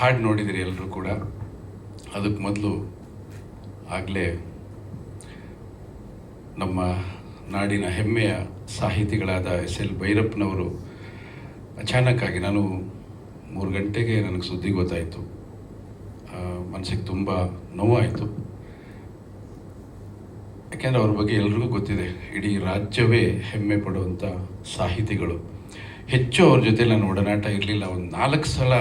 ಹಾಡು ನೋಡಿದಿರಿ ಎಲ್ಲರೂ ಕೂಡ? ಅದಕ್ಕೆ ಮೊದಲು ಆಗಲೇ ನಮ್ಮ ನಾಡಿನ ಹೆಮ್ಮೆಯ ಸಾಹಿತಿಗಳಾದ ಎಸ್ ಎಲ್ ಭೈರಪ್ಪನವರು ಅಚಾನಕ್ಕಾಗಿ ನಾನು ಮೂರು ಗಂಟೆಗೆ ನನಗೆ ಸುದ್ದಿ ಗೊತ್ತಾಯಿತು. ಮನಸ್ಸಿಗೆ ತುಂಬ ನೋವಾಯಿತು. ಯಾಕೆಂದರೆ ಅವ್ರ ಬಗ್ಗೆ ಎಲ್ರಿಗೂ ಗೊತ್ತಿದೆ, ಇಡೀ ರಾಜ್ಯವೇ ಹೆಮ್ಮೆ ಪಡುವಂಥ ಸಾಹಿತಿಗಳು. ಹೆಚ್ಚು ಅವ್ರ ಜೊತೆ ನಾನು ಒಡನಾಟ ಇರಲಿಲ್ಲ. ಒಂದು ನಾಲ್ಕು ಸಲ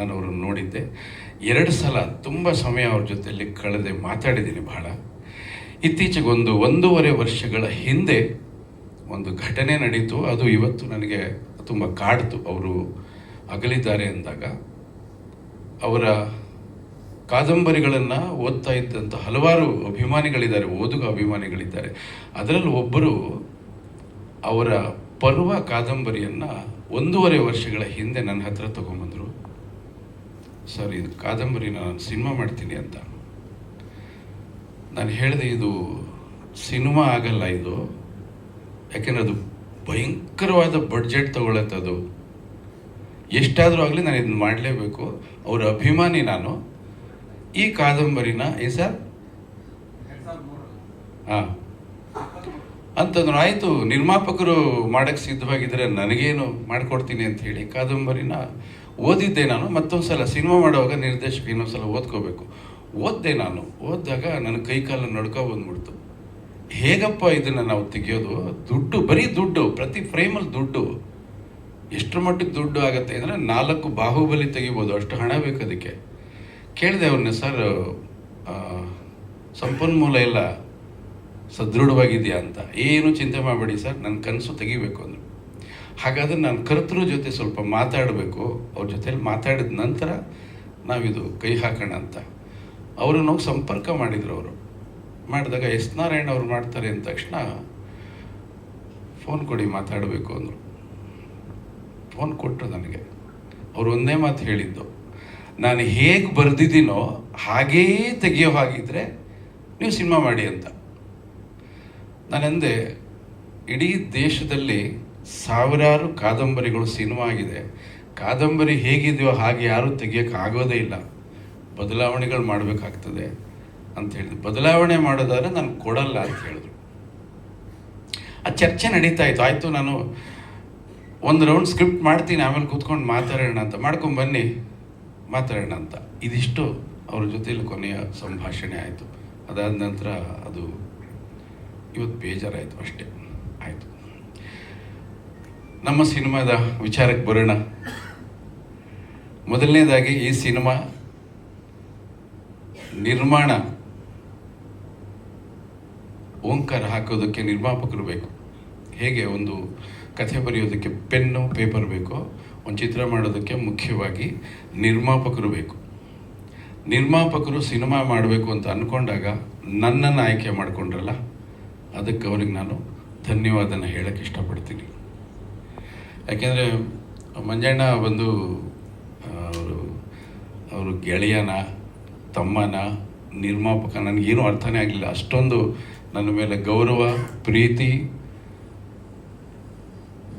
ನಾನು ಅವ್ರನ್ನ ನೋಡಿದ್ದೆ. ಎರಡು ಸಲ ತುಂಬ ಸಮಯ ಅವ್ರ ಜೊತೆಯಲ್ಲಿ ಕಳೆದೆ, ಮಾತಾಡಿದ್ದೀನಿ ಬಹಳ. ಇತ್ತೀಚೆಗೆ ಒಂದು ಒಂದೂವರೆ ವರ್ಷಗಳ ಹಿಂದೆ ಒಂದು ಘಟನೆ ನಡೀತು. ಅದು ಇವತ್ತು ನನಗೆ ತುಂಬ ಕಾಡ್ತು. ಅವರು ಅಗಲಿದ್ದಾರೆ ಅಂದಾಗ. ಅವರ ಕಾದಂಬರಿಗಳನ್ನು ಓದ್ತಾ ಇದ್ದಂಥ ಹಲವಾರು ಅಭಿಮಾನಿಗಳಿದ್ದಾರೆ, ಓದುಗ ಅಭಿಮಾನಿಗಳಿದ್ದಾರೆ. ಅದರಲ್ಲಿ ಒಬ್ಬರು ಅವರ ಪರ್ವ ಕಾದಂಬರಿಯನ್ನು ಒಂದೂವರೆ ವರ್ಷಗಳ ಹಿಂದೆ ನನ್ನ ಹತ್ರ ತಗೊಂಬಂದರು. ಸರ್ ಇದು ಕಾದಂಬರಿ ನಾನು ಸಿನಿಮಾ ಮಾಡ್ತೀನಿ ಅಂತ. ನಾನು ಹೇಳಿದೆ ಇದು ಸಿನಿಮಾ ಆಗಲ್ಲ ಇದು. ಯಾಕೆಂದರೆ ಅದು ಭಯಂಕರವಾದ ಬಡ್ಜೆಟ್ ಅದು. ಎಷ್ಟಾದರೂ ಆಗಲಿ ನಾನು ಇದನ್ನು ಮಾಡಲೇಬೇಕು. ಅವರ ಅಭಿಮಾನಿ ನಾನು. ಈ ಕಾದಂಬರಿನ, ಏ ಸರ್? ಹಾಂ. ಅಂತಂದ್ರೆ ಆಯಿತು, ನಿರ್ಮಾಪಕರು ಮಾಡಕ್ಕೆ ಸಿದ್ಧವಾಗಿದ್ದರೆ ನನಗೇನು ಮಾಡಿಕೊಡ್ತೀನಿ ಅಂತ ಹೇಳಿ ಕಾದಂಬರಿನ ಓದಿದ್ದೆ ನಾನು ಮತ್ತೊಂದು ಸಲ ಸಿನಿಮಾ ಮಾಡುವಾಗ ನಿರ್ದೇಶಕ ಇನ್ನೊಂದು ಓದ್ಕೋಬೇಕು. ಓದಿದೆ ನಾನು, ಓದಿದಾಗ ನನ್ನ ಕೈ ನಡ್ಕೊ ಬಂದ್ಬಿಡ್ತು. ಹೇಗಪ್ಪ ಇದನ್ನು ನಾವು ತೆಗೆಯೋದು? ದುಡ್ಡು, ಬರೀ ದುಡ್ಡು, ಪ್ರತಿ ಫ್ರೇಮಲ್ಲಿ ದುಡ್ಡು. ಎಷ್ಟು ಮಟ್ಟಿಗೆ ದುಡ್ಡು ಆಗುತ್ತೆ ಅಂದರೆ ನಾಲ್ಕು ಬಾಹುಬಲಿ ತೆಗಿಬೋದು, ಅಷ್ಟು ಹಣ ಬೇಕು ಅದಕ್ಕೆ. ಕೇಳಿದೆ ಅವ್ರನ್ನ ಸರ್ ಸಂಪನ್ಮೂಲ ಎಲ್ಲ ಸದೃಢವಾಗಿದೆಯಾ ಅಂತ? ಏನು ಚಿಂತೆ ಮಾಡಬೇಡಿ ಸರ್ ನನ್ನ ಕನಸು ತೆಗಿಬೇಕು, ಅಂದರು. ಹಾಗಾದ್ರೆ ನಾನು ಕರ್ತೃ ಜೊತೆ ಸ್ವಲ್ಪ ಮಾತಾಡಬೇಕು. ಅವ್ರ ಜೊತೆಲಿ ಮಾತಾಡಿದ ನಂತರ ನಾವಿದು ಕೈ ಹಾಕೋಣ ಅಂತ. ಅವರು ನಾವು ಸಂಪರ್ಕ ಮಾಡಿದರು ಅವರು. ಮಾಡಿದಾಗ ಎಸ್ ನಾರಾಯಣ ಅವ್ರು ಮಾಡ್ತಾರೆ ಅಂದ ತಕ್ಷಣ ಫೋನ್ ಕೊಡಿ ಮಾತಾಡಬೇಕು ಅಂದರು. ಫೋನ್ ಕೊಟ್ಟರು ನನಗೆ. ಅವರು ಒಂದೇ ಮಾತು ಹೇಳಿದ್ದು. ನಾನು ಹೇಗೆ ಬರೆದಿದ್ದೀನೋ ಹಾಗೇ ತೆಗೆಯೋ ಹಾಗಿದ್ರೆ ನೀವು ಸಿನಿಮಾ ಮಾಡಿ ಅಂತ. ನಾನೆಂದೆ, ಇಡೀ ದೇಶದಲ್ಲಿ ಸಾವಿರಾರು ಕಾದಂಬರಿಗಳು ಸಿನಿಮಾ ಆಗಿದೆ. ಕಾದಂಬರಿ ಹೇಗಿದೆಯೋ ಹಾಗೆ ಯಾರೂ ತೆಗಿಯೋಕೆ ಆಗೋದೇ ಇಲ್ಲ. ಬದಲಾವಣೆಗಳು ಮಾಡಬೇಕಾಗ್ತದೆ ಅಂತ ಹೇಳಿದ್ರು. ಬದಲಾವಣೆ ಮಾಡೋದಾದ್ರೆ ನಾನು ಕೊಡಲ್ಲ ಅಂತ ಹೇಳಿದ್ರು. ಆ ಚರ್ಚೆ ನಡೀತಾ ಇತ್ತು. ಆಯಿತು, ನಾನು ಒಂದು ರೌಂಡ್ ಸ್ಕ್ರಿಪ್ಟ್ ಮಾಡ್ತೀನಿ, ಆಮೇಲೆ ಕೂತ್ಕೊಂಡು ಮಾತಾಡೋಣ ಅಂತ. ಮಾಡ್ಕೊಂಡು ಬನ್ನಿ, ಮಾತಾಡೋಣ ಅಂತ. ಇದಿಷ್ಟು ಅವ್ರ ಜೊತೆಯಲ್ಲಿ ಕೊನೆಯ ಸಂಭಾಷಣೆ ಆಯಿತು. ಅದಾದ ನಂತರ ಅದು ಇವತ್ತು ಬೇಜಾರಾಯಿತು ಅಷ್ಟೇ. ಆಯಿತು. ನಮ್ಮ ಸಿನಿಮಾದ ವಿಚಾರಕ್ಕೆ ಬರೋಣ. ಮೊದಲನೇದಾಗಿ ಈ ಸಿನಿಮಾ ನಿರ್ಮಾಣ ಓಂಕಾರ ಹಾಕೋದಕ್ಕೆ ನಿರ್ಮಾಪಕರು ಬೇಕು. ಹೇಗೆ ಒಂದು ಕಥೆ ಬರೆಯೋದಕ್ಕೆ ಪೆನ್ನು, ಪೇಪರ್ ಬೇಕು, ಒಂದು ಚಿತ್ರ ಮಾಡೋದಕ್ಕೆ ಮುಖ್ಯವಾಗಿ ನಿರ್ಮಾಪಕರು ಬೇಕು. ನಿರ್ಮಾಪಕರು ಸಿನಿಮಾ ಮಾಡಬೇಕು ಅಂತ ಅಂದ್ಕೊಂಡಾಗ ನನ್ನನ್ನು ಆಯ್ಕೆ ಮಾಡಿಕೊಂಡ್ರಲ್ಲ, ಅದಕ್ಕೆ ಅವ್ರಿಗೆ ನಾನು ಧನ್ಯವಾದನ ಹೇಳಕ್ಕೆ ಇಷ್ಟಪಡ್ತೀನಿ. ಯಾಕೆಂದರೆ ಮಂಜಣ್ಣ ಬಂದು ಅವರು ಅವರು ಗೆಳೆಯನ, ತಮ್ಮನ, ನಿರ್ಮಾಪಕ, ನನಗೇನು ಅರ್ಥನೇ ಆಗಲಿಲ್ಲ. ಅಷ್ಟೊಂದು ನನ್ನ ಮೇಲೆ ಗೌರವ, ಪ್ರೀತಿ,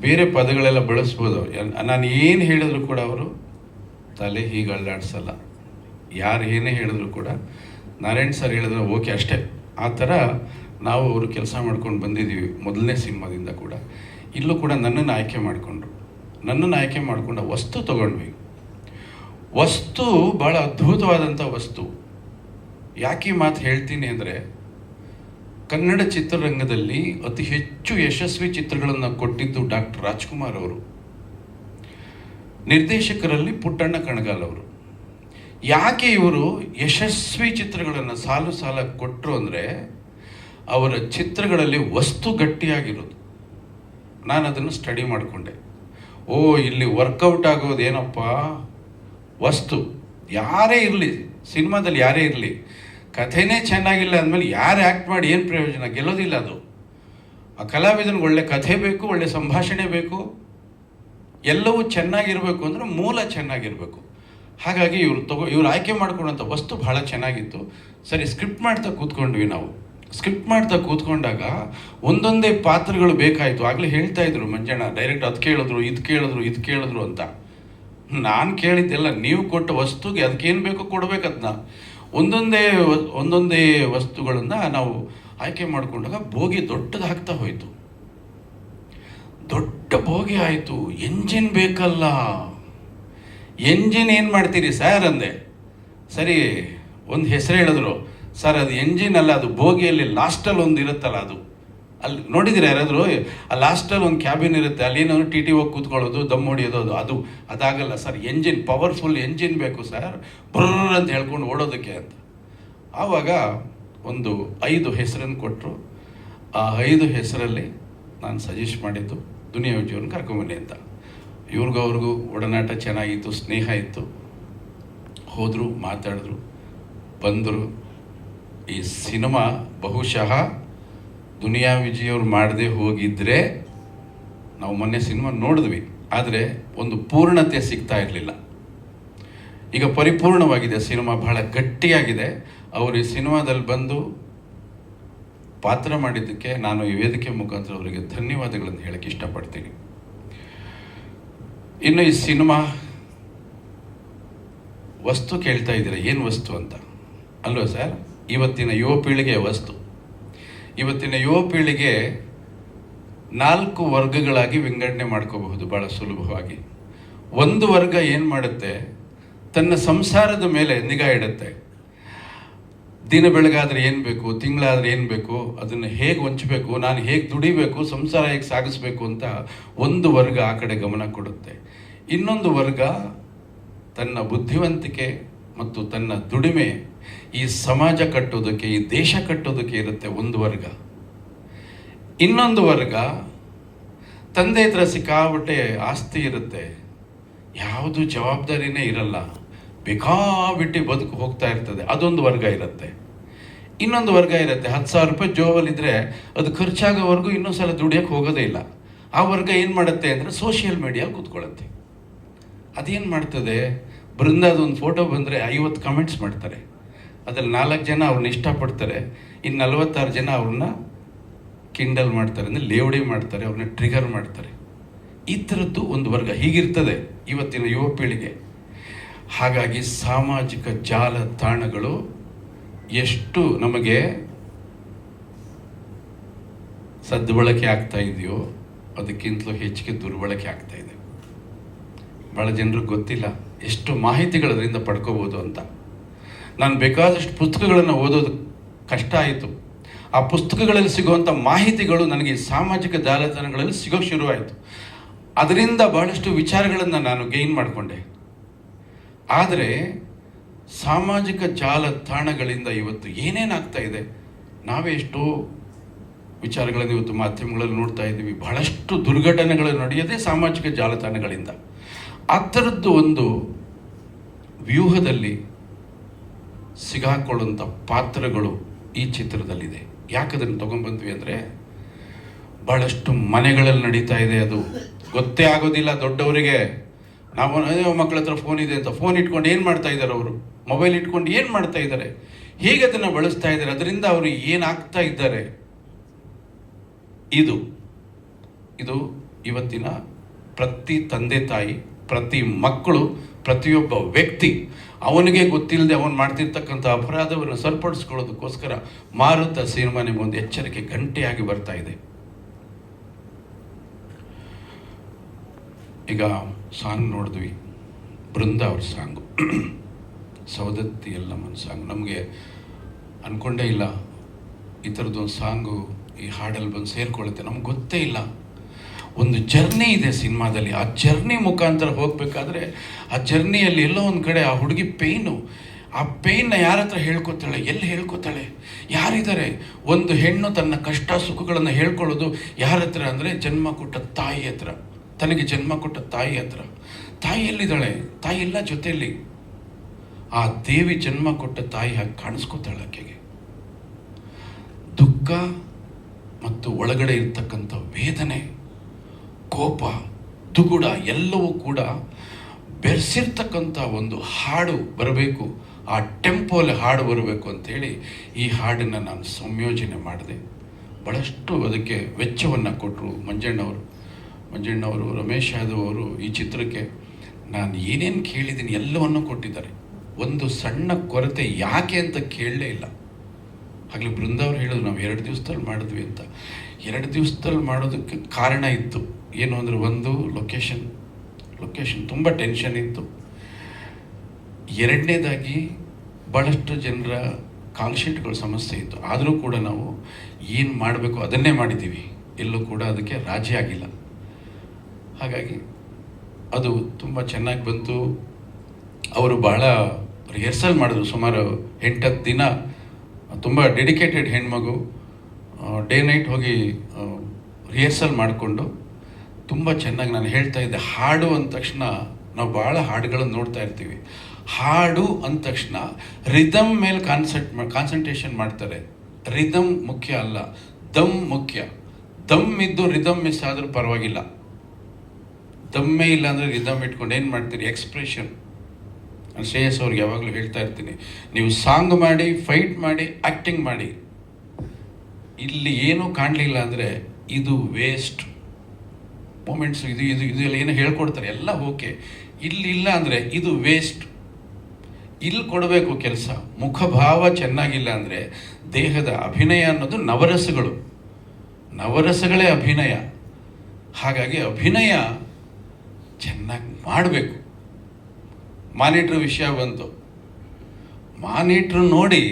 ಬೇರೆ ಪದಗಳೆಲ್ಲ ಬಳಸ್ಬೋದು ನಾನು ಏನು ಹೇಳಿದ್ರು ಕೂಡ ಅವರು ತಲೆ ಹೀಗೆ ಅಲ್ಲಾಡ್ಸಲ್ಲ. ಯಾರು ಏನೇ ಹೇಳಿದ್ರು ಕೂಡ ನಾರಾಯಣ್ ಸರ್ ಹೇಳಿದ್ರೆ ಓಕೆ ಅಷ್ಟೇ. ಆ ಥರ ನಾವು ಅವರು ಕೆಲಸ ಮಾಡ್ಕೊಂಡು ಬಂದಿದ್ದೀವಿ ಮೊದಲನೇ ಸಿನಿಮಾದಿಂದ ಕೂಡ. ಇಲ್ಲೂ ಕೂಡ ನನ್ನನ್ನು ಆಯ್ಕೆ ಮಾಡಿಕೊಂಡ್ರು. ನನ್ನನ್ನು ಆಯ್ಕೆ ಮಾಡಿಕೊಂಡ ವಸ್ತು ತಗೊಂಡ್ವಿ. ವಸ್ತು ಭಾಳ ಅದ್ಭುತವಾದಂಥ ವಸ್ತು. ಯಾಕೆ ಮಾತು ಹೇಳ್ತೀನಿ ಅಂದರೆ, ಕನ್ನಡ ಚಿತ್ರರಂಗದಲ್ಲಿ ಅತಿ ಹೆಚ್ಚು ಯಶಸ್ವಿ ಚಿತ್ರಗಳನ್ನು ಕೊಟ್ಟಿದ್ದು ಡಾಕ್ಟರ್ ರಾಜ್ಕುಮಾರ್ ಅವರು. ನಿರ್ದೇಶಕರಲ್ಲಿ ಪುಟ್ಟಣ್ಣ ಕಣಗಾಲ್ ಅವರು. ಯಾಕೆ ಇವರು ಯಶಸ್ವಿ ಚಿತ್ರಗಳನ್ನು ಸಾಲು ಸಾಲ ಕೊಟ್ಟರು ಅಂದರೆ, ಅವರ ಚಿತ್ರಗಳಲ್ಲಿ ವಸ್ತು ಗಟ್ಟಿಯಾಗಿರೋದು. ನಾನು ಅದನ್ನು ಸ್ಟಡಿ ಮಾಡಿಕೊಂಡೆ. ಓ, ಇಲ್ಲಿ ವರ್ಕೌಟ್ ಆಗೋದು ಏನಪ್ಪ? ವಸ್ತು. ಯಾರೇ ಇರಲಿ, ಸಿನಿಮಾದಲ್ಲಿ ಯಾರೇ ಇರಲಿ, ಕಥೆನೇ ಚೆನ್ನಾಗಿಲ್ಲ ಅಂದಮೇಲೆ ಯಾರು ಆ್ಯಕ್ಟ್ ಮಾಡಿ ಏನು ಪ್ರಯೋಜನ? ಗೆಲ್ಲೋದಿಲ್ಲ ಅದು. ಆ ಕಲಾವಿದನಿಗೆ ಒಳ್ಳೆ ಕಥೆ ಬೇಕು, ಒಳ್ಳೆ ಸಂಭಾಷಣೆ ಬೇಕು. ಎಲ್ಲವೂ ಚೆನ್ನಾಗಿರಬೇಕು ಅಂದರೆ ಮೂಲ ಚೆನ್ನಾಗಿರಬೇಕು. ಹಾಗಾಗಿ ಇವರು ತಗೋ, ಇವ್ರು ಆಯ್ಕೆ ಮಾಡ್ಕೊಂಡಂಥ ವಸ್ತು ಬಹಳ ಚೆನ್ನಾಗಿತ್ತು. ಸರಿ ಸ್ಕ್ರಿಪ್ಟ್ ಮಾಡ್ತಾ ಕೂತ್ಕೊಂಡ್ವಿ ನಾವು. ಸ್ಕ್ರಿಪ್ಟ್ ಮಾಡ್ತಾ ಕೂತ್ಕೊಂಡಾಗ ಒಂದೊಂದೇ ಪಾತ್ರಗಳು ಬೇಕಾಯಿತು. ಆಗಲೇ ಹೇಳ್ತಾ ಇದ್ರು, ಮಂಜಣ್ಣ ಡೈರೆಕ್ಟ್ ಅದು ಕೇಳಿದ್ರು, ಇದು ಕೇಳಿದ್ರು ಇದು ಕೇಳಿದ್ರು ಅಂತ. ನಾನು ಕೇಳಿದ್ದೆಲ್ಲ ನೀವು ಕೊಟ್ಟ ವಸ್ತುಗೆ ಅದಕ್ಕೇನು ಬೇಕೋ ಕೊಡಬೇಕು ಅದನ್ನ ಒಂದೊಂದೇ ಒಂದೊಂದೇ ವಸ್ತುಗಳನ್ನು ನಾವು ಆಯ್ಕೆ ಮಾಡಿಕೊಂಡಾಗ ಬೋಗಿ ದೊಡ್ಡದಾಗ್ತಾ ಹೋಯಿತು. ದೊಡ್ಡ ಬೋಗಿ ಆಯಿತು. ಎಂಜಿನ್ ಬೇಕಲ್ಲ. ಎಂಜಿನ್ ಏನು ಮಾಡ್ತೀರಿ ಸರ್ ಅಂದೆ. ಸರಿ, ಒಂದು ಹೆಸರು ಹೇಳಿದ್ರು. ಸರ್, ಅದು ಎಂಜಿನ್ ಅಲ್ಲ, ಅದು ಬೋಗಿಯಲ್ಲಿ ಲಾಸ್ಟಲ್ಲಿ ಒಂದು ಇರುತ್ತಲ್ಲ ಅದು. ಅಲ್ಲಿ ನೋಡಿದ್ರೆ ಯಾರಾದರೂ? ಆ ಲಾಸ್ಟಲ್ಲಿ ಒಂದು ಕ್ಯಾಬಿನ್ ಇರುತ್ತೆ, ಅಲ್ಲಿ ಏನಾದ್ರು ಟಿ ಟಿ ಹೋಗಿ ಕೂತ್ಕೊಳ್ಳೋದು, ದಮ್ ಹೊಡಿಯೋದು, ಅದು ಅದು, ಅದಾಗಲ್ಲ ಸರ್. ಎಂಜಿನ್ ಪವರ್ಫುಲ್ ಎಂಜಿನ್ ಬೇಕು ಸರ್. ಬ್ರರ್ ಅಂತ ಹೇಳ್ಕೊಂಡು ಓಡೋದಕ್ಕೆ ಅಂತ. ಆವಾಗ ಒಂದು ಐದು ಹೆಸರನ್ನು ಕೊಟ್ಟರು ಆ ಐದು ಹೆಸರಲ್ಲಿ ನಾನು ಸಜೆಸ್ಟ್ ಮಾಡಿದ್ದು, ದುನಿಯಾ ವಿಜಯವನ್ನು ಕರ್ಕೊಂಬನ್ನಿ ಅಂತ. ಇವ್ರಿಗೂ ಅವ್ರಿಗೂ ಒಡನಾಟ ಚೆನ್ನಾಗಿತ್ತು, ಸ್ನೇಹ ಇತ್ತು. ಹೋದರು, ಮಾತಾಡಿದ್ರು, ಬಂದರು. ಈ ಸಿನಿಮಾ ಬಹುಶಃ ದುನಿಯಾ ವಿಜಯವ್ರು ಮಾಡದೆ ಹೋಗಿದ್ರೆ ನಾವು ಮೊನ್ನೆ ಸಿನಿಮಾ ನೋಡಿದ್ವಿ. ಆದರೆ ಒಂದು ಪೂರ್ಣತೆ ಸಿಗ್ತಾ ಇರಲಿಲ್ಲ. ಈಗ ಪರಿಪೂರ್ಣವಾಗಿದೆ, ಸಿನಿಮಾ ಬಹಳ ಗಟ್ಟಿಯಾಗಿದೆ. ಅವರು ಈ ಸಿನಿಮಾದಲ್ಲಿ ಬಂದು ಪಾತ್ರ ಮಾಡಿದ್ದಕ್ಕೆ ನಾನು ಈ ವೇದಿಕೆ ಮುಖಾಂತರ ಅವರಿಗೆ ಧನ್ಯವಾದಗಳನ್ನು ಹೇಳಕ್ಕೆ ಇಷ್ಟಪಡ್ತೀನಿ. ಇನ್ನು ಈ ಸಿನಿಮಾ ವಸ್ತು ಕೇಳ್ತಾ ಇದ್ದೀರಾ? ಏನು ವಸ್ತು ಅಂತ? ಅಲ್ವಾ ಸರ್? ಇವತ್ತಿನ ಯುವ ಪೀಳಿಗೆಯ ವಸ್ತು. ಇವತ್ತಿನ ಯುವ ಪೀಳಿಗೆ ನಾಲ್ಕು ವರ್ಗಗಳಾಗಿ ವಿಂಗಡಣೆ ಮಾಡ್ಕೋಬಹುದು ಬಹಳ ಸುಲಭವಾಗಿ. ಒಂದು ವರ್ಗ ಏನು ಮಾಡುತ್ತೆ? ತನ್ನ ಸಂಸಾರದ ಮೇಲೆ ನಿಗಾ ಇಡುತ್ತೆ. ದಿನ ಬೆಳಗಾದರೆ ಏನು ಬೇಕು, ತಿಂಗಳಾದರೆ ಏನು ಬೇಕು, ಅದನ್ನು ಹೇಗೆ ಹೊಂಚಬೇಕು ನಾನು ಹೇಗೆ ದುಡಿಬೇಕು, ಸಂಸಾರ ಹೇಗೆ ಸಾಗಿಸ್ಬೇಕು ಅಂತ ಒಂದು ವರ್ಗ ಆ ಕಡೆ ಗಮನ ಕೊಡುತ್ತೆ. ಇನ್ನೊಂದು ವರ್ಗ ತನ್ನ ಬುದ್ಧಿವಂತಿಕೆ ಮತ್ತು ತನ್ನ ದುಡಿಮೆ ಈ ಸಮಾಜ ಕಟ್ಟೋದಕ್ಕೆ ಈ ದೇಶ ಕಟ್ಟೋದಕ್ಕೆ ಇರುತ್ತೆ ಒಂದು ವರ್ಗ. ಇನ್ನೊಂದು ವರ್ಗ, ತಂದೆ ಹತ್ರ ಸಿಕ್ಕಾಬಟ್ಟೆ ಆಸ್ತಿ ಇರುತ್ತೆ. ಯಾವುದು ಜವಾಬ್ದಾರಿನೇ ಇರಲ್ಲ. ಬೇಕಾಬಿಟ್ಟು ಬದುಕು ಹೋಗ್ತಾ ಇರ್ತದೆ. ಅದೊಂದು ವರ್ಗ ಇರುತ್ತೆ. ಇನ್ನೊಂದು ವರ್ಗ ಇರುತ್ತೆ. ಹತ್ತು ಸಾವಿರ ರೂಪಾಯಿ ಜೋಬಲ್ಲಿದ್ದರೆ ಅದು ಖರ್ಚಾಗೋವರೆಗೂ ಇನ್ನೊಂದು ಸಲ ದುಡಿಯೋಕ್ಕೆ ಹೋಗೋದೇ ಇಲ್ಲ. ಆ ವರ್ಗ ಏನು ಮಾಡುತ್ತೆ ಅಂದರೆ ಸೋಷಿಯಲ್ ಮೀಡಿಯಾ ಕೂತ್ಕೊಳ್ಳುತ್ತೆ. ಅದೇನು ಮಾಡ್ತದೆ? ಬೃಂದಾದ ಒಂದು ಫೋಟೋ ಬಂದರೆ ಐವತ್ತು ಕಮೆಂಟ್ಸ್ ಮಾಡ್ತಾರೆ. ಅದ್ರಲ್ಲಿ ನಾಲ್ಕು ಜನ ಅವ್ರನ್ನ ಇಷ್ಟಪಡ್ತಾರೆ. ಇನ್ನು ನಲವತ್ತಾರು ಜನ ಅವ್ರನ್ನ ಕಿಂಡಲ್ ಮಾಡ್ತಾರೆ, ಅಂದರೆ ಲೇವಡಿ ಮಾಡ್ತಾರೆ ಅವ್ರನ್ನ ಟ್ರಿಗರ್ ಮಾಡ್ತಾರೆ. ಈ ಥರದ್ದು ಒಂದು ವರ್ಗ ಹೀಗಿರ್ತದೆ ಇವತ್ತಿನ ಯುವ ಪೀಳಿಗೆ. ಹಾಗಾಗಿ ಸಾಮಾಜಿಕ ಜಾಲತಾಣಗಳು ಎಷ್ಟು ನಮಗೆ ಸದ್ಬಳಕೆ ಆಗ್ತಾ ಇದೆಯೋ ಅದಕ್ಕಿಂತಲೂ ಹೆಚ್ಚಿಗೆ ದುರ್ಬಳಕೆ ಆಗ್ತಾ ಇದೆ. ಭಾಳ ಜನರಿಗೆ ಗೊತ್ತಿಲ್ಲ ಎಷ್ಟು ಮಾಹಿತಿಗಳು ಅದರಿಂದ ಪಡ್ಕೋಬೋದು ಅಂತ. ನಾನು ಬೇಕಾದಷ್ಟು ಪುಸ್ತಕಗಳನ್ನು ಓದೋದು ಕಷ್ಟ ಆಯಿತು. ಆ ಪುಸ್ತಕಗಳಲ್ಲಿ ಸಿಗುವಂಥ ಮಾಹಿತಿಗಳು ನನಗೆ ಸಾಮಾಜಿಕ ಜಾಲತಾಣಗಳಲ್ಲಿ ಸಿಗೋಕ್ಕೆ ಶುರುವಾಯಿತು. ಅದರಿಂದ ಬಹಳಷ್ಟು ವಿಚಾರಗಳನ್ನು ನಾನು ಗೈನ್ ಮಾಡಿಕೊಂಡೆ. ಆದರೆ ಸಾಮಾಜಿಕ ಜಾಲತಾಣಗಳಿಂದ ಇವತ್ತು ಏನೇನಾಗ್ತಾ ಇದೆ? ನಾವೇ ಎಷ್ಟೋ ವಿಚಾರಗಳನ್ನು ಇವತ್ತು ಮಾಧ್ಯಮಗಳಲ್ಲಿ ನೋಡ್ತಾ ಇದ್ದೀವಿ. ಬಹಳಷ್ಟು ದುರ್ಘಟನೆಗಳು ನಡೆಯೋದೇ ಸಾಮಾಜಿಕ ಜಾಲತಾಣಗಳಿಂದ. ಆ ಥರದ್ದು ಒಂದು ವ್ಯೂಹದಲ್ಲಿ ಸಿಗಾಕೊಳ್ಳುವಂಥ ಪಾತ್ರಗಳು ಈ ಚಿತ್ರದಲ್ಲಿದೆ. ಯಾಕೆ ಅದನ್ನು ತೊಗೊಂಬಂದ್ವಿ ಅಂದರೆ ಭಾಳಷ್ಟು ಮನೆಗಳಲ್ಲಿ ನಡೀತಾ ಇದೆ ಅದು. ಗೊತ್ತೇ ಆಗೋದಿಲ್ಲ ದೊಡ್ಡವರಿಗೆ. ನಾವು ಅದೇ ಮಕ್ಕಳ ಹತ್ರ ಫೋನ್ ಇದೆ ಅಂತ ಫೋನ್ ಇಟ್ಕೊಂಡು ಏನು ಮಾಡ್ತಾ ಇದ್ದಾರೆ ಅವರು? ಮೊಬೈಲ್ ಇಟ್ಕೊಂಡು ಏನು ಮಾಡ್ತಾ ಇದ್ದಾರೆ? ಹೇಗೆ ಅದನ್ನು ಬಳಸ್ತಾ ಇದ್ದಾರೆ? ಅದರಿಂದ ಅವರು ಏನಾಗ್ತಾ ಇದ್ದಾರೆ? ಇದು. ಇದು ಇವತ್ತಿನ ಪ್ರತಿ ತಂದೆ ತಾಯಿ, ಪ್ರತಿ ಮಕ್ಕಳು, ಪ್ರತಿಯೊಬ್ಬ ವ್ಯಕ್ತಿ ಅವನಿಗೆ ಗೊತ್ತಿಲ್ಲದೆ ಅವನು ಮಾಡ್ತಿರ್ತಕ್ಕಂಥ ಅಪರಾಧವನ್ನು ಸರಿಪಡಿಸ್ಕೊಳ್ಳೋದಕ್ಕೋಸ್ಕರ ಮಾರುತ ಸಿನಿಮಾ ನಿಮಗೊಂದು ಎಚ್ಚರಿಕೆ ಗಂಟೆಯಾಗಿ ಬರ್ತಾ ಇದೆ. ಈಗ ಸಾಂಗ್ ನೋಡಿದ್ವಿ, ಬೃಂದ ಅವ್ರ ಸಾಂಗು. ಸವದತ್ತಿ ಎಲ್ಲಮ್ಮನ ಸಾಂಗ್. ನಮಗೆ ಅಂದ್ಕೊಂಡೇ ಇಲ್ಲ, ಈ ಥರದ್ದೊಂದು ಸಾಂಗು ಈ ಹಾಡಲ್ಲಿ ಬಂದು ಸೇರಿಕೊಳ್ಳುತ್ತೆ. ನಮ್ಗೆ ಗೊತ್ತೇ ಇಲ್ಲ. ಒಂದು ಜರ್ನಿ ಇದೆ ಸಿನಿಮಾದಲ್ಲಿ. ಆ ಜರ್ನಿ ಮುಖಾಂತರ ಹೋಗಬೇಕಾದ್ರೆ ಆ ಜರ್ನಿಯಲ್ಲಿ ಎಲ್ಲೋ ಒಂದು ಕಡೆ ಆ ಹುಡುಗಿ ಪೇಯ್ನು. ಆ ಪೇಯ್ನ ಯಾರ ಹತ್ರ ಹೇಳ್ಕೊತಾಳೆ? ಎಲ್ಲಿ ಹೇಳ್ಕೊತಾಳೆ? ಯಾರಿದ್ದಾರೆ? ಒಂದು ಹೆಣ್ಣು ತನ್ನ ಕಷ್ಟ ಸುಖಗಳನ್ನು ಹೇಳ್ಕೊಳ್ಳೋದು ಯಾರ ಹತ್ರ ಅಂದರೆ ಜನ್ಮ ಕೊಟ್ಟ ತಾಯಿ ಹತ್ರ. ತನಗೆ ಜನ್ಮ ಕೊಟ್ಟ ತಾಯಿ ಹತ್ರ. ತಾಯಿ ಎಲ್ಲಿದ್ದಾಳೆ? ತಾಯಿ ಎಲ್ಲ ಜೊತೆಯಲ್ಲಿ. ಆ ದೇವಿ ಜನ್ಮ ಕೊಟ್ಟ ತಾಯಿ ಹಾಗೆ ಕಾಣಿಸ್ಕೋತಾಳೆ ಆಕೆಗೆ. ದುಃಖ ಮತ್ತು ಒಳಗಡೆ ಇರ್ತಕ್ಕಂಥ ವೇದನೆ ಕೋಪ, ದುಗುಡ ಎಲ್ಲವೂ ಕೂಡ ಬೆರೆಸಿರ್ತಕ್ಕಂಥ ಒಂದು ಹಾಡು ಬರಬೇಕು, ಆ ಟೆಂಪೋಲಿ ಹಾಡು ಬರಬೇಕು ಅಂತೇಳಿ ಈ ಹಾಡನ್ನು ನಾನು ಸಂಯೋಜನೆ ಮಾಡಿದೆ. ಭಾಳಷ್ಟು ಅದಕ್ಕೆ ವೆಚ್ಚವನ್ನು ಕೊಟ್ಟರು ಮಂಜಣ್ಣವರು. ಮಂಜಣ್ಣವರು, ರಮೇಶ್ ಯಾದವ್ ಅವರು ಈ ಚಿತ್ರಕ್ಕೆ ನಾನು ಏನೇನು ಕೇಳಿದ್ದೀನಿ ಎಲ್ಲವನ್ನೂ ಕೊಟ್ಟಿದ್ದಾರೆ. ಒಂದು ಸಣ್ಣ ಕೊರತೆ ಯಾಕೆ ಅಂತ ಕೇಳಲೇ ಇಲ್ಲ. ಆಗಲಿ ಬೃಂದಾವ್ರು ಹೇಳಿದ್ರು ನಾವು ಎರಡು ದಿವಸದಲ್ಲಿ ಮಾಡಿದ್ವಿ ಅಂತ. ಎರಡು ದಿವಸದಲ್ಲಿ ಮಾಡೋದಕ್ಕೆ ಕಾರಣ ಇತ್ತು. ಏನು ಅಂದರೆ ಒಂದು ಲೊಕೇಶನ್ ಲೊಕೇಶನ್ ತುಂಬ ಟೆನ್ಷನ್ ಇತ್ತು. ಎರಡನೇದಾಗಿ ಭಾಳಷ್ಟು ಜನರ ಕಾಲ್ ಶೀಟ್ಗಳ ಸಮಸ್ಯೆ ಇತ್ತು. ಆದರೂ ಕೂಡ ನಾವು ಏನು ಮಾಡಬೇಕು ಅದನ್ನೇ ಮಾಡಿದ್ದೀವಿ ಎಲ್ಲೂ ಕೂಡ ಅದಕ್ಕೆ ರಾಜಿ ಆಗಿಲ್ಲ. ಹಾಗಾಗಿ ಅದು ತುಂಬ ಚೆನ್ನಾಗಿ ಬಂತು. ಅವರು ಬಹಳ ರಿಹರ್ಸಲ್ ಮಾಡಿದ್ರು. ಸುಮಾರು ಎಂಟತ್ತು ದಿನ. ತುಂಬ ಡೆಡಿಕೇಟೆಡ್ ಹೆಣ್ಮಗು ಡೇ ನೈಟ್ ಹೋಗಿ ರಿಹರ್ಸಲ್ ಮಾಡಿಕೊಂಡು ತುಂಬ ಚೆನ್ನಾಗಿ ನಾನು ಹೇಳ್ತಾ ಇದ್ದೆ, ಹಾಡು ಅಂದ ತಕ್ಷಣ ನಾವು ಭಾಳ ಹಾಡುಗಳನ್ನು ನೋಡ್ತಾ ಇರ್ತೀವಿ. ಹಾಡು ಅಂದ ತಕ್ಷಣ ರಿದಮ್ ಮೇಲೆ ಕಾನ್ಸಂಟ್ ಕಾನ್ಸಂಟ್ರೇಷನ್ ಮಾಡ್ತಾರೆ. ರಿದಮ್ ಮುಖ್ಯ ಅಲ್ಲ, ದಮ್ ಮುಖ್ಯ. ದಮ್ ಇದ್ದು ರಿದಮ್ ಮಿಸ್ ಆದರೂ ಪರವಾಗಿಲ್ಲ. ದಮ್ಮೇ ಇಲ್ಲ ಅಂದರೆ ರಿದಮ್ ಇಟ್ಕೊಂಡು ಏನು ಮಾಡ್ತೀರಿ? ಎಕ್ಸ್ಪ್ರೆಷನ್ ನಾನು ಶ್ರೇಯಸ್ ಅವ್ರಿಗೆ ಯಾವಾಗಲೂ ಹೇಳ್ತಾ ಇರ್ತೀನಿ. ನೀವು ಸಾಂಗ್ ಮಾಡಿ ಫೈಟ್ ಮಾಡಿ ಆ್ಯಕ್ಟಿಂಗ್ ಮಾಡಿ. ಇಲ್ಲಿ ಏನೂ ಕಾಣಲಿಲ್ಲ ಅಂದರೆ ಇದು ವೇಸ್ಟ್ ಮೂಮೆಂಟ್ಸ್ ಇದು ಇದು ಇದು ಎಲ್ಲ ಏನು ಹೇಳ್ಕೊಡ್ತಾರೆ? ಎಲ್ಲ ಓಕೆ. ಇಲ್ಲಿ ಇಲ್ಲ ಅಂದರೆ ಇದು ವೇಸ್ಟ್ ಇಲ್ಲಿ ಕೊಡಬೇಕು ಕೆಲಸ. ಮುಖಭಾವ ಚೆನ್ನಾಗಿಲ್ಲ ಅಂದರೆ ದೇಹದ ಅಭಿನಯ ಅನ್ನೋದು ನವರಸಗಳು. ನವರಸಗಳೇ ಅಭಿನಯ. ಹಾಗಾಗಿ ಅಭಿನಯ ಚೆನ್ನಾಗಿ ಮಾಡಬೇಕು. ಮಾನಿಟ್ರ್ ವಿಷಯ ಬಂತು. ಮಾನಿಟ್ರ್ ನೋಡಿ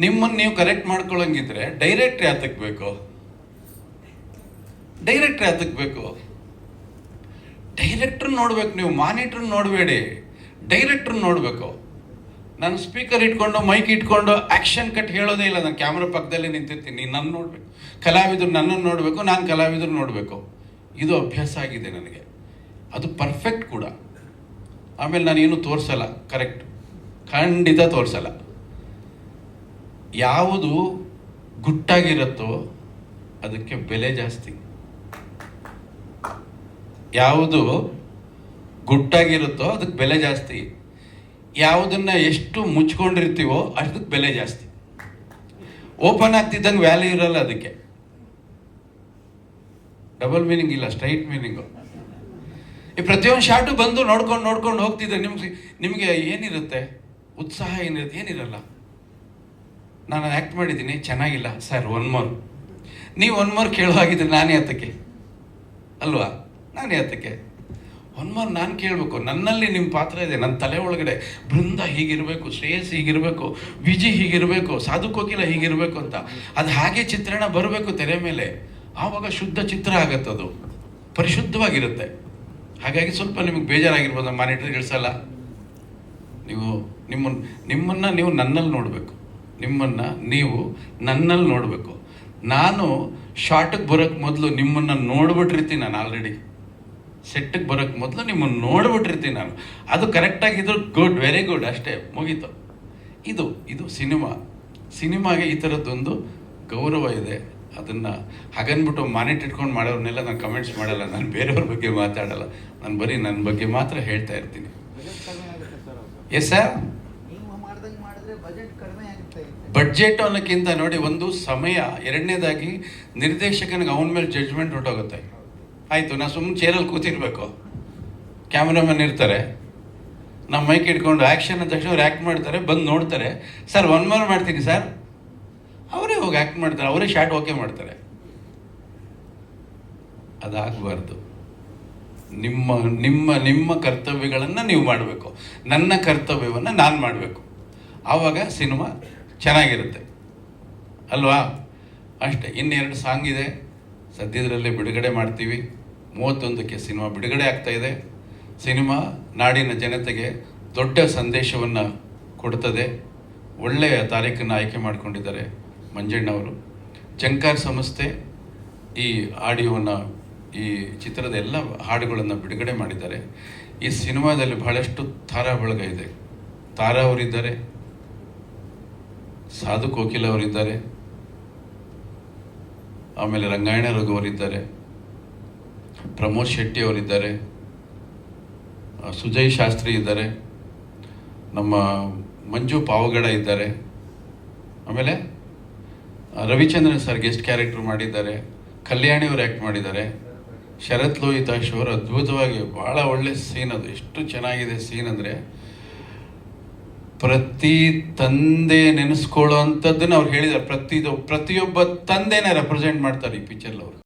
ನಿಮ್ಮನ್ನು ನೀವು ಕರೆಕ್ಟ್ ಮಾಡ್ಕೊಳ್ಳಂಗಿದ್ರೆ ಡೈರೆಕ್ಟ್ರ್ ಯಾತಕ್ಕೆ ಬೇಕು ಡೈರೆಕ್ಟ್ರ್ ಅದಕ್ಕೆ ಬೇಕು. ಡೈರೆಕ್ಟ್ರ್ ನೋಡ್ಬೇಕು ನೀವು, ಮಾನಿಟ್ರ್ ನೋಡಬೇಡಿ. ಡೈರೆಕ್ಟ್ರ್ ನೋಡಬೇಕು. ನಾನು ಸ್ಪೀಕರ್ ಇಟ್ಕೊಂಡು, ಮೈಕ್ ಇಟ್ಕೊಂಡು, ಆ್ಯಕ್ಷನ್ ಕಟ್ ಹೇಳೋದೇ ಇಲ್ಲ. ನಾನು ಕ್ಯಾಮ್ರಾ ಪಕ್ಕದಲ್ಲಿ ನಿಂತಿರ್ತೀನಿ. ನೀನು ನನ್ನ ನೋಡಬೇಕು ಕಲಾವಿದರು ನನ್ನನ್ನು ನೋಡಬೇಕು, ನಾನು ಕಲಾವಿದರು ನೋಡಬೇಕು. ಇದು ಅಭ್ಯಾಸ ಆಗಿದೆ ನನಗೆ. ಅದು ಪರ್ಫೆಕ್ಟ್ ಕೂಡ. ಆಮೇಲೆ ನಾನು ಏನು ತೋರಿಸಲ್ಲ. ಕರೆಕ್ಟ್. ಖಂಡಿತ ತೋರಿಸಲ್ಲ. ಯಾವುದು ಗುಟ್ಟಾಗಿರುತ್ತೋ, ಅದಕ್ಕೆ ಬೆಲೆ ಜಾಸ್ತಿ. ಯಾವುದು ಗುಟ್ಟಾಗಿರುತ್ತೋ ಅದಕ್ಕೆ ಬೆಲೆ ಜಾಸ್ತಿ. ಯಾವುದನ್ನ ಎಷ್ಟು ಮುಚ್ಕೊಂಡಿರ್ತೀವೋ ಅಷ್ಟಕ್ಕೆ ಬೆಲೆ ಜಾಸ್ತಿ. ಓಪನ್ ಆಗ್ತಿದ್ದಂಗೆ ವ್ಯಾಲ್ಯೂ ಇರಲ್ಲ ಅದಕ್ಕೆ. ಡಬಲ್ ಮೀನಿಂಗ್ ಇಲ್ಲ, ಸ್ಟ್ರೈಟ್ ಮೀನಿಂಗು. ಈ ಪ್ರತಿಯೊಂದು ಶಾರ್ಟು ಬಂದು ನೋಡ್ಕೊಂಡು ನೋಡ್ಕೊಂಡು ಹೋಗ್ತಿದ್ರೆ ನಿಮ್ಗೆ, ನಿಮಗೆ ಏನಿರುತ್ತೆ? ಉತ್ಸಾಹ ಏನಿರುತ್ತೆ? ಏನಿರಲ್ಲ. ನಾನು ಆ್ಯಕ್ಟ್ ಮಾಡಿದ್ದೀನಿ, ಚೆನ್ನಾಗಿಲ್ಲ. ಸರ್ ಒನ್ ಮೋರ್ ನೀವು ಒನ್ ಮೋರ್ ಕೇಳೋ ಹಾಗಿದ್ರೆ ನಾನೇ ಅದಕ್ಕೆ. ಅಲ್ವಾ? ನಾನೇ ಹೇಳ್ತಕ್ಕೆ ಒನ್ ಮೋರ್ ನಾನು ಕೇಳಬೇಕು, ನನ್ನಲ್ಲಿ ನಿಮ್ಮ ಪಾತ್ರ ಇದೆ ನನ್ನ ತಲೆ ಒಳಗಡೆ ಬೃಂದ ಹೀಗಿರಬೇಕು, ಶ್ರೇಯಸ್ ಹೀಗಿರಬೇಕು, ವಿಜಿ ಹೀಗಿರಬೇಕು, ಸಾಧು ಕೋಕಿಲ ಹೀಗಿರಬೇಕು ಅಂತ. ಅದು ಹಾಗೆ ಚಿತ್ರಣ ಬರಬೇಕು ತೆರೆ ಮೇಲೆ. ಆವಾಗ ಶುದ್ಧ ಚಿತ್ರ ಆಗತ್ತದು ಪರಿಶುದ್ಧವಾಗಿರುತ್ತೆ. ಹಾಗಾಗಿ ಸ್ವಲ್ಪ ನಿಮಗೆ ಬೇಜಾರಾಗಿರ್ಬೋದು ಮಾನಿಟರ್ ಇಳಿಸಲ್ಲ ನೀವು ನಿಮ್ಮ ನಿಮ್ಮನ್ನು ನೀವು ನನ್ನಲ್ಲಿ ನೋಡಬೇಕು. ನಿಮ್ಮನ್ನು ನೀವು ನನ್ನಲ್ಲಿ ನೋಡಬೇಕು. ನಾನು ಶಾರ್ಟಿಗೆ ಬರೋಕ್ಕೆ ಮೊದಲು ನಿಮ್ಮನ್ನು ನೋಡ್ಬಿಟ್ಟಿರ್ತೀನಿ ನಾನು ಆಲ್ರೆಡಿ ಸೆಟ್ಟಿಗೆ ಬರೋಕ್ಕೆ ಮೊದಲು ನಿಮ್ಮನ್ನು ನೋಡ್ಬಿಟ್ಟಿರ್ತೀನಿ ನಾನು. ಅದು ಕರೆಕ್ಟಾಗಿದ್ರು ಗುಡ್ ವೆರಿ ಗುಡ್ ಅಷ್ಟೇ ಮುಗೀತು. ಇದು ಇದು ಸಿನಿಮಾ. ಸಿನಿಮಾಗೆ ಈ ಥರದ್ದೊಂದು ಗೌರವ ಇದೆ. ಅದನ್ನು ಹಾಗನ್ಬಿಟ್ಟು ಮಾನಿಟ್ ಇಟ್ಕೊಂಡು ಮಾಡೋರ್ನೆಲ್ಲ ನಾನು ಕಮೆಂಟ್ಸ್ ಮಾಡಲ್ಲ ನಾನು ಬೇರೆಯವ್ರ ಬಗ್ಗೆ ಮಾತಾಡಲ್ಲ. ನಾನು ಬರೀ ನನ್ನ ಬಗ್ಗೆ ಮಾತ್ರ ಹೇಳ್ತಾ ಇರ್ತೀನಿ. ಎಸ್ ಸರ್ ಬಡ್ಜೆಟ್ ಅನ್ನೋಕ್ಕಿಂತ ನೋಡಿ ಒಂದು ಸಮಯ ಎರಡನೇದಾಗಿ ನಿರ್ದೇಶಕನಿಗೆ ಅವನ ಮೇಲೆ ಜಡ್ಜ್ಮೆಂಟ್ ಹೊರಟೋಗುತ್ತೆ ಆಯಿತು ನಾನು ಸುಮ್ಮನೆ ಚೇರಲ್ಲಿ ಕೂತಿರ್ಬೇಕು. ಕ್ಯಾಮ್ರಾಮನ್ ಇರ್ತಾರೆ. ನಮ್ಮ ಮೈಕ್ ಇಟ್ಕೊಂಡು ಆ್ಯಕ್ಷನ್ ಅಂದ ತಕ್ಷಣ ಅವ್ರು ಆ್ಯಕ್ಟ್ ಮಾಡ್ತಾರೆ, ಬಂದು ನೋಡ್ತಾರೆ. ಸರ್ ಒನ್ ಮೋರ್ ಮಾಡ್ತೀನಿ ಸರ್ ಅವರೇ ಹೋಗಿ ಆ್ಯಕ್ಟ್ ಮಾಡ್ತಾರೆ, ಅವರೇ ಶಾರ್ಟ್ ಓಕೆ ಮಾಡ್ತಾರೆ. ಅದಾಗಬಾರ್ದು. ನಿಮ್ಮ ನಿಮ್ಮ ನಿಮ್ಮ ಕರ್ತವ್ಯಗಳನ್ನು ನೀವು ಮಾಡಬೇಕು. ನನ್ನ ಕರ್ತವ್ಯವನ್ನು ನಾನು ಮಾಡಬೇಕು. ಆವಾಗ ಸಿನಿಮಾ ಚೆನ್ನಾಗಿರುತ್ತೆ. ಅಲ್ವಾ? ಅಷ್ಟೇ, ಇನ್ನೆರಡು ಸಾಂಗ್ ಇದೆ. ಸದ್ಯದರಲ್ಲೇ ಬಿಡುಗಡೆ ಮಾಡ್ತೀವಿ. ಮೂವತ್ತೊಂದಕ್ಕೆ ಸಿನಿಮಾ ಬಿಡುಗಡೆ ಆಗ್ತಾ ಇದೆ. ಸಿನಿಮಾ ನಾಡಿನ ಜನತೆಗೆ ದೊಡ್ಡ ಸಂದೇಶವನ್ನು ಕೊಡ್ತದೆ. ಒಳ್ಳೆಯ ತಾರೀಕನ್ನು ಆಯ್ಕೆ ಮಾಡಿಕೊಂಡಿದ್ದಾರೆ ಮಂಜಣ್ಣವರು. ಜಂಕಾರ್ ಸಂಸ್ಥೆ ಈ ಆಡಿಯೋವನ್ನು, ಈ ಚಿತ್ರದ ಎಲ್ಲ ಹಾಡುಗಳನ್ನು ಬಿಡುಗಡೆ ಮಾಡಿದ್ದಾರೆ. ಈ ಸಿನಿಮಾದಲ್ಲಿ ಬಹಳಷ್ಟು ತಾರಾ ಬಳಗ ಇದೆ. ತಾರಾ ಅವರಿದ್ದಾರೆ, ಸಾಧು ಕೋಕಿಲ ಅವರಿದ್ದಾರೆ, ಆಮೇಲೆ ರಂಗಾಯಣ ರಘು ಅವರಿದ್ದಾರೆ. ಪ್ರಮೋದ್ ಶೆಟ್ಟಿ ಅವರಿದ್ದಾರೆ ಸುಜಯ್ ಶಾಸ್ತ್ರಿ ಇದ್ದಾರೆ, ನಮ್ಮ ಮಂಜು ಪಾವಗಡ ಇದ್ದಾರೆ, ಆಮೇಲೆ ರವಿಚಂದ್ರನ್ ಸರ್ ಗೆಸ್ಟ್ ಕ್ಯಾರೆಕ್ಟರ್ ಮಾಡಿದ್ದಾರೆ, ಕಲ್ಯಾಣಿ ಅವರು ಆ್ಯಕ್ಟ್ ಮಾಡಿದ್ದಾರೆ, ಶರತ್ ಲೋಹಿತಾಶ್ ಅವರು ಅದ್ಭುತವಾಗಿ ಭಾಳ ಒಳ್ಳೆ ಸೀನ್ ಅದು, ಎಷ್ಟು ಚೆನ್ನಾಗಿದೆ ಸೀನ್ ಅಂದರೆ, ಪ್ರತಿ ತಂದೆ ನೆನೆಸ್ಕೊಳ್ಳೋ ಅಂಥದ್ದನ್ನು ಅವ್ರು ಹೇಳಿದ್ದಾರೆ ಪ್ರತಿ ಪ್ರತಿಯೊಬ್ಬ ತಂದೆನೇ ರೆಪ್ರೆಸೆಂಟ್ ಮಾಡ್ತಾರೆ ಈ ಪಿಕ್ಚರ್ ಅವರು.